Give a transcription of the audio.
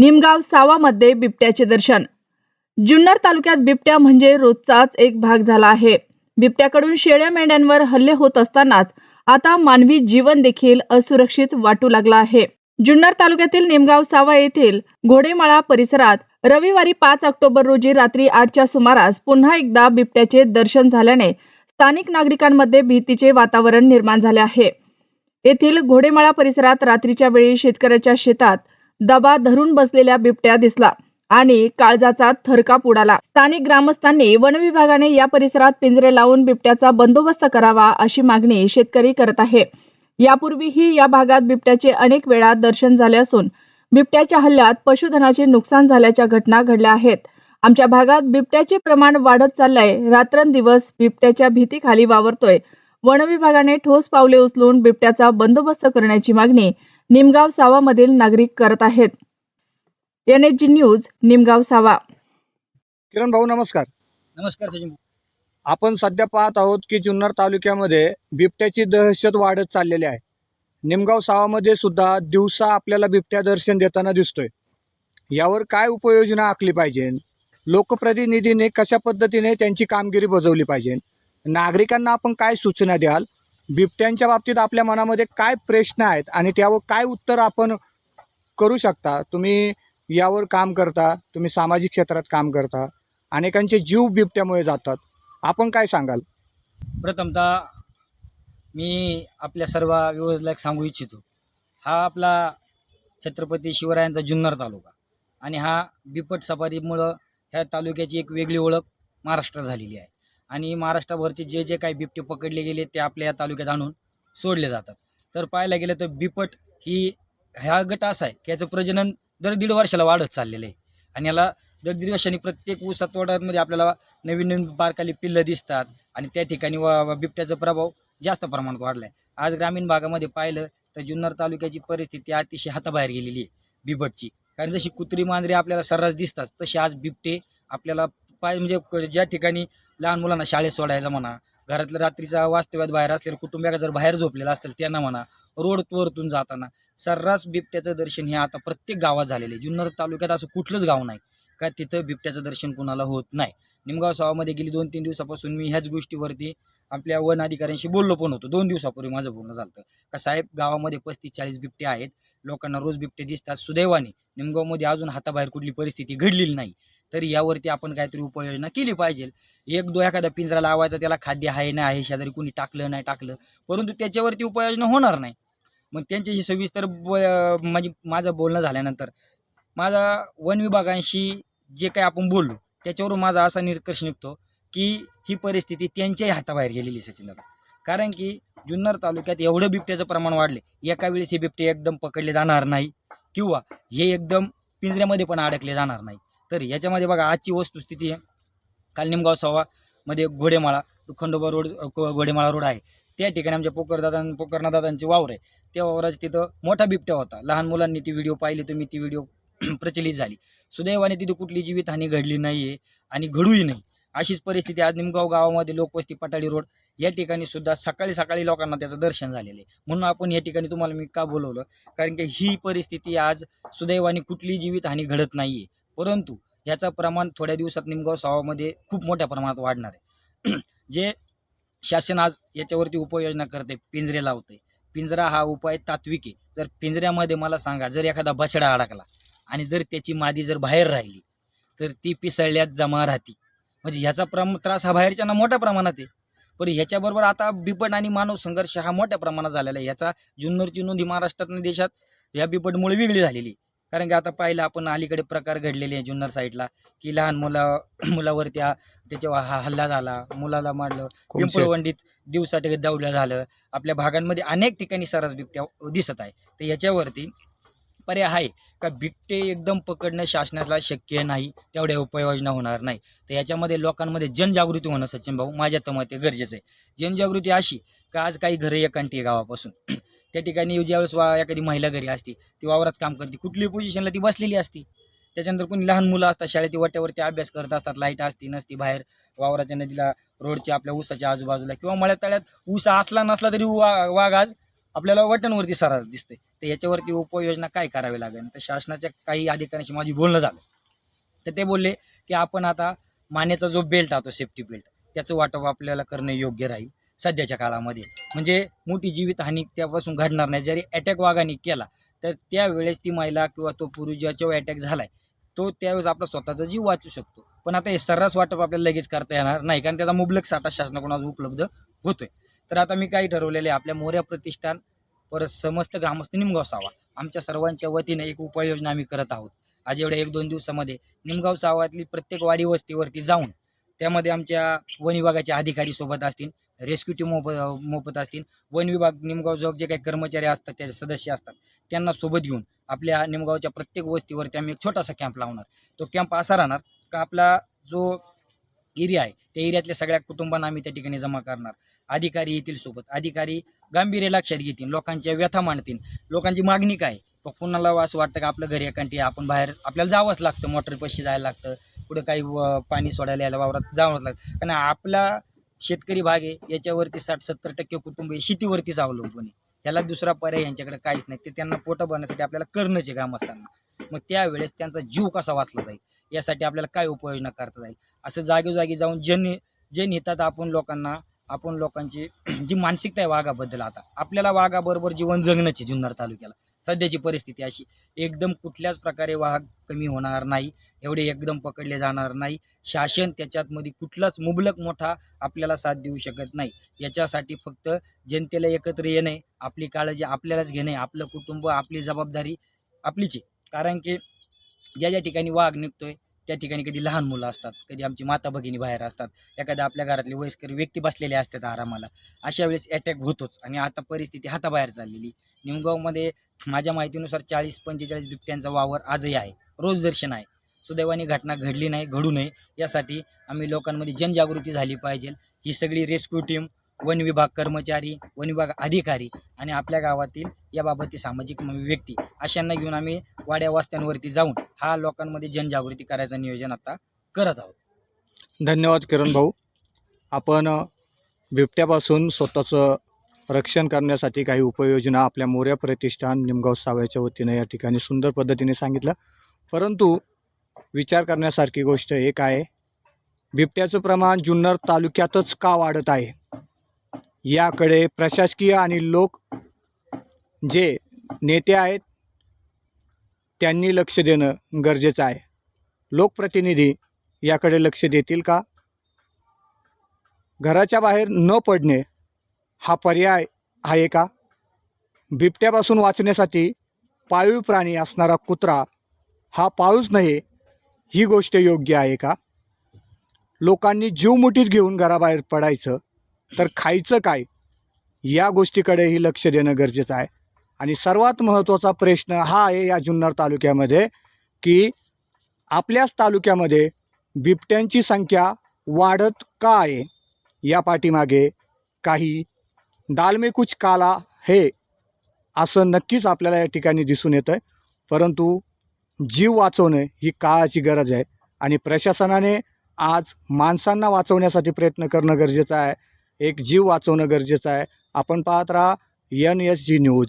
निमगाव सावामध्ये बिबट्याचे दर्शन. जुन्नर तालुक्यात बिबट्या म्हणजे रोजचाच एक भाग झाला आहे. बिबट्याकडून शेळ्या मेंढ्यांवर हल्ले होत असतानाच आता मानवी जीवन देखील असुरक्षित वाटू लागला आहे. जुन्नर तालुक्यातील निमगाव सावा येथील घोडेमाळा परिसरात रविवारी पाच ऑक्टोबर रोजी रात्री आठच्या सुमारास पुन्हा एकदा बिबट्याचे दर्शन झाल्याने स्थानिक नागरिकांमध्ये भीतीचे वातावरण निर्माण झाले आहे. येथील घोडेमाळा परिसरात रात्रीच्या वेळी शेतकऱ्याच्या शेतात दबा धरून बसलेल्या बिबट्या दिसला आणि काळजाचा थरकाप उडाला. स्थानिक ग्रामस्थांनी वन विभागाने या परिसरात पिंजरे लावून बिबट्याचा बंदोबस्त करावा अशी मागणी शेतकरी करत आहे. यापूर्वीही या भागात बिबट्याचे अनेक वेळा दर्शन झाले असून बिबट्याच्या हल्ल्यात पशुधनाचे नुकसान झाल्याच्या घटना घडल्या आहेत. आमच्या भागात बिबट्याचे प्रमाण वाढत चाललंय. रात्रंदिवस बिबट्याच्या भीतीखाली वावरतोय. वन विभागाने ठोस पावले उचलून बिबट्याचा बंदोबस्त करण्याची मागणी निमगाव सावामधील नागरिक करत आहेत. N H G news Nimgaon Sava. Kiran भाऊ नमस्कार. नमस्कार सचिन. आपण सध्या पाहत आहोत की जुन्नर तालुक्यामध्ये बिबट्याची दहशत वाढत चाललेली आहे. निमगाव सावामध्ये सुद्धा दिवसा आपल्याला बिबट्या दर्शन देताना दिसतोय. यावर काय उपाययोजना आखली पाहिजे? लोकप्रतिनिधीने कशा पद्धतीने त्यांची कामगिरी बजावली पाहिजे? नागरिकांना आपण काय सूचना द्याल? बिबट्यांच्या बाबतीत आपल्या मनामध्ये काय प्रश्न आहेत आणि त्यावर काय उत्तर आपण करू शकता? तुम्ही यावर काम करता तुम्ही सामाजिक क्षेत्रात काम करता अनेकांचे जीव बिबट्यामुळे जातात. आपण काय सांगाल? प्रथमतः मी आपल्या सर्व व्यवस्थेला सांगू इच्छितो. हा आपला छत्रपती शिवरायांचा जुन्नर तालुका आणि हा बिपट सफारीमुळं ह्या तालुक्याची एक वेगळी ओळख महाराष्ट्रात झालेली आहे. आणि महाराष्ट्राभरचे जे जे काही बिबटे पकडले गेले ते आपल्या या तालुक्यात आणून सोडले जातात. तर पाहायला गेलं तर बिपट ही ह्या गट असा आहे की याचं प्रजनन दर दीड वर्षाला वाढत चाललेलं आहे. आणि याला दर दीड वर्षांनी प्रत्येक ऊसातोड्यांमध्ये आपल्याला नवीन नवीन बारकाली पिल्लं दिसतात आणि त्या ठिकाणी व बिबट्याचा प्रभाव जास्त प्रमाणात वाढला आहे. आज ग्रामीण भागामध्ये पाहिलं तर जुन्नर तालुक्याची परिस्थिती अतिशय हाताबाहेर गेलेली आहे बिबटची. कारण जशी कुत्री मांजरी आपल्याला सर्रास दिसतात तशी आज बिबटे आपल्याला पाय म्हणजे ज्या ठिकाणी लहान मुलांना शाळेत सोडायला म्हणा घरातलं रात्रीचा वास्तव्यात बाहेर असलेलं कुटुंबिया जर बाहेर झोपलेलं असेल त्यांना म्हणा रोडवरतून जाताना सर्रास बिबट्याचं दर्शन हे आता प्रत्येक गावात झालेलं आहे. जुन्नर तालुक्यात असं कुठलंच गाव नाही का तिथं बिबट्याचं दर्शन कुणाला होत नाही. निमगाव सावामध्ये गेली दोन तीन दिवसापासून मी ह्याच गोष्टीवरती आपल्या वन अधिकाऱ्यांशी बोललो पण होतो. दोन दिवसापूर्वी माझं बोलणं झालं होतं. का साहेब गावामध्ये पस्तीस चाळीस बिबटे आहेत. लोकांना रोज बिबटे दिसतात. सुदैवाने निमगावमध्ये अजून हाताबाहेर कुठली परिस्थिती घडलेली नाही. तर यावरती आपण काहीतरी उपाययोजना केली पाहिजे. एक दो एखादा पिंजरा लावायचा त्याला खाद्य आहे नाही आहे शेजारी कोणी टाकलं नाही टाकलं परंतु त्याच्यावरती उपाययोजना होणार नाही. मग त्यांच्याशी सविस्तर ब- म्हणजे माझं बोलणं झाल्यानंतर माझा वन विभागांशी जे काही आपण बोललो त्याच्यावरून माझा असा निष्कर्ष निघतो की ही परिस्थिती त्यांच्याही हाताबाहेर गेलेली आहे सचिन दादा कारण की जुन्नर तालुक्यात एवढं बिबट्याचं प्रमाण वाढले एका वेळेस हे बिबटे एकदम पकडले जाणार नाही किंवा हे एकदम पिंजऱ्यामध्ये पण अडकले जाणार नाही. तर याच्यामध्ये बघा आजची वस्तुस्थिती आहे. काल निमगाव सव्वामध्ये घोडेमाळा खंडोबा रोड घोडेमाळा रोड आहे. त्या ठिकाणी आमच्या पोकरदादा पोकरनादादांचे वावर आहे. त्या वावराच्या तिथं मोठा बिबट्या होता. लहान मुलांनी ती व्हिडिओ पाहिली तुम्ही ती व्हिडिओ प्रचलित झाली. सुदैवाने तिथे कुठली जीवितहानी घडली नाही आहे आणि घडूही नाही. अशीच परिस्थिती आज निमगाव गावामध्ये लोकवस्ती पटाडी रोड या ठिकाणी सुद्धा सकाळी सकाळी लोकांना त्याचं दर्शन झालेलं आहे. म्हणून आपण या ठिकाणी तुम्हाला मी का बोलवलं? कारण की ही परिस्थिती आज सुदैवाने कुठली जीवितहानी घडत नाही आहे परंतु ह्याचं प्रमाण थोड्या दिवसात निमगाव सावामध्ये खूप मोठ्या प्रमाणात वाढणार आहे. जे शासन आज याच्यावरती उपाययोजना करते पिंजरे लावते पिंजरा हा उपाय तात्विक आहे. जर पिंजऱ्यामध्ये मला सांगा जर एखादा बछडा अडकला आणि जर त्याची मादी जर बाहेर राहिली तर ती पिसळल्यात जमा राहते. म्हणजे ह्याचा प्रम त्रास हा बाहेरच्यांना मोठ्या प्रमाणात आहे. पण ह्याच्याबरोबर आता बिपट आणि मानव संघर्ष हा मोठ्या प्रमाणात झालेला आहे. ह्याचा जुन्नरची नोंद ही महाराष्ट्रात देशात या बिपटमुळे वेगळी झालेली आहे. कारण की आता पाहिलं आपण अलीकडे प्रकार घडलेले आहे जुन्नर साईडला की लहान मुला मुलावरती हा- त्याच्यावर हा हल्ला झाला मुलाला मारलं पिंपळवंडीत दिवसाटे दावल्या झालं. आपल्या भागांमध्ये अनेक ठिकाणी सरस बिबट्या दिसत आहे. तर याच्यावरती पर्याय आहे का? बिबटे एकदम पकडणं शासनाला शक्य नाही तेवढ्या उपाययोजना होणार नाही. तर याच्यामध्ये लोकांमध्ये जनजागृती होणं सचिन भाऊ माझ्या तर मते गरजेचं आहे. जनजागृती अशी का आज काही घरं एकांटी गावापासून. त्या ठिकाणी ज्यावेळेस वा एखादी महिला घरी असते ती वावरात काम करते. कुठलीही पोझिशनला ती बसलेली असती. त्याच्यानंतर कोणी लहान मुलं असतात शाळेत वाट्यावरती अभ्यास करत असतात लाइट असती नसती बाहेर वावराच्या नदीला रोडच्या आपल्या ऊसाच्या आजूबाजूला किंवा मळ्यात तळ्यात ऊस असला नसला तरी वा वाघ आज आपल्याला वटणवरती सरा दिसते तर याच्यावरती उपाययोजना काय करावी लागेल? तर शासनाच्या काही अधिकाऱ्यांशी माझी बोलणं झालं. तर ते बोलले की आपण आता मानेचा जो बेल्ट आहे सेफ्टी बेल्ट त्याचं वाटप आपल्याला करणं योग्य राहील. सध्याच्या काळामध्ये. म्हणजे मोठी जीवितहानी त्यापासून घडणार नाही. जरी अटॅक वाघाने केला तर त्यावेळेस ती महिला किंवा तो पुरुष ज्याच्यावर अटॅक झालाय तो त्यावेळेस आपला स्वतःचा जीव वाचू शकतो. पण आता हे सर्रास वाटप आपल्याला लगेच करता येणार नाही कारण त्याचा मुबलक साठा शासनाकडून आज उपलब्ध होतोय. तर आता मी काही ठरवलेले आहे आपल्या मोर्या प्रतिष्ठान परत समस्त ग्रामस्थ निमगाव सावा. आमच्या सर्वांच्या वतीने एक उपाययोजना आम्ही करत आहोत. आज एवढ्या एक दोन दिवसामध्ये निमगाव सावातली प्रत्येक वाडी वस्तीवरती जाऊन त्यामध्ये आमच्या वन विभागाचे अधिकारी सोबत असतील रेस्क्यू टीम मोफत मोफत असतील. वन विभाग निमगाव जवळ जे काही कर्मचारी असतात त्याचे सदस्य असतात त्यांना सोबत घेऊन आपल्या निमगावच्या प्रत्येक वस्तीवरती आम्ही एक छोटासा कॅम्प लावणार. तो कॅम्प असा राहणार का आपला जो एरिया आहे त्या एरियातल्या सगळ्या कुटुंबांना आम्ही त्या ठिकाणी जमा करणार. अधिकारी येतील सोबत. अधिकारी गांभीर्य लक्षात घेतील लोकांच्या व्यथा मांडतील. लोकांची मागणी काय मग कुणाला असं वाटतं का आपलं घरी एकांटी आपण बाहेर आपल्याला जावंच लागतं मोटर जायला लागतं. कुठं काही व- पाणी सोडायला यायला वावरात जावंच लागतं. कारण आपला शेतकरी भाग आहे याच्यावरती साठ सत्तर टक्के कुटुंब हे शेतीवरतीच अवलंबून आहे. त्याला दुसरा पर्याय यांच्याकडे काहीच नाही. ते त्यांना पोटं भरण्यासाठी आपल्याला करणंच आहे ग्रामस्थांना मग त्यावेळेस त्यांचा जीव कसा वाचला जाईल? यासाठी आपल्याला काय उपाययोजना करता जाईल असं जागोजागी जाऊन जन जनहितात आपण लोकांना आपण लोकांची जी मानसिकता आहे वाघाबद्दल आता आपल्याला वाघाबरोबर जीवन जगण्याची जुन्नर तालुक्याला. सध्याची परिस्थिती अशी एकदम कुठल्याच प्रकारे वाघ कमी होणार नाही एवढे एकदम पकडले जाणार नाही. शासन त्याच्यातमध्ये कुठलाच मुबलक मोठा आपल्याला साथ देऊ शकत नाही. याच्यासाठी फक्त जनतेला एकत्र येणे आपली काळजी आपल्यालाच घेणे आपलं कुटुंब आपली जबाबदारी आपलीच आहे. कारण की ज्या ज्या ठिकाणी वाघ निघतोय त्या ठिकाणी कधी लहान मुलं असतात कधी आमची माता भगिनी बाहेर असतात एखाद्या आपल्या घरातले वयस्कर व्यक्ती बसलेले असतात आरामाला अशा वेळेस अटॅक होतोच. आणि आता परिस्थिती हाताबाहेर चाललेली निमगावमध्ये माझ्या माहितीनुसार चाळीस पंचेचाळीस बिबट्यांचा वावर आजही आहे. रोज दर्शन आहे. सुदैवाने घटना घडली नाही घडू नये यासाठी आम्ही लोकांमध्ये जनजागृती झाली पाहिजे. ही सगळी रेस्क्यू टीम वन विभाग कर्मचारी वन विभाग अधिकारी आणि आपल्या गावातील याबाबतची सामाजिक व्यक्ती अशांना घेऊन आम्ही वाड्या वास्त्यांवरती जाऊन हा लोकांमध्ये जनजागृती करायचं नियोजन आता करत आहोत. धन्यवाद किरण भाऊ. आपण बिबट्यापासून स्वतःचं रक्षण करण्यासाठी काही उपाययोजना आपल्या मोर्या प्रतिष्ठान निमगाव साव्याच्या वतीनं या ठिकाणी सुंदर पद्धतीने सांगितलं. परंतु विचार करण्यासारखी गोष्ट एक आहे. बिबट्याचं प्रमाण जुन्नर तालुक्यातच का वाढत आहे? याकडे प्रशासकीय आणि लोक जे नेते आहेत त्यांनी लक्ष देणं गरजेचं आहे. लोकप्रतिनिधी याकडे लक्ष देतील का? घराच्या बाहेर न पडणे हा पर्याय आहे का? बिबट्यापासून वाचण्यासाठी पाळीव प्राणी असणारा कुत्रा हा पाळूच नये ही गोष्ट योग्य आहे का? लोकांनी जीव मुठीत घेऊन घराबाहेर पडायचं तर खायचं काय? या गोष्टीकडेही लक्ष देणं गरजेचं आहे. आणि सर्वात महत्त्वाचा प्रश्न हा आहे या जुन्नर तालुक्यामध्ये की आपल्याच तालुक्यामध्ये बिबट्यांची संख्या वाढत का आहे? या पाठीमागे काही दालमे कुछ काला हे असं नक्कीच आपल्याला या ठिकाणी दिसून येतं आहे परंतु जीव वाचवणं ही काळाची गरज आहे. आणि प्रशासनाने आज माणसांना वाचवण्यासाठी प्रयत्न करणं गरजेचं आहे. एक जीव वाचवणं गरजेचं आहे. आपण पाहत राहा एन एस जी न्यूज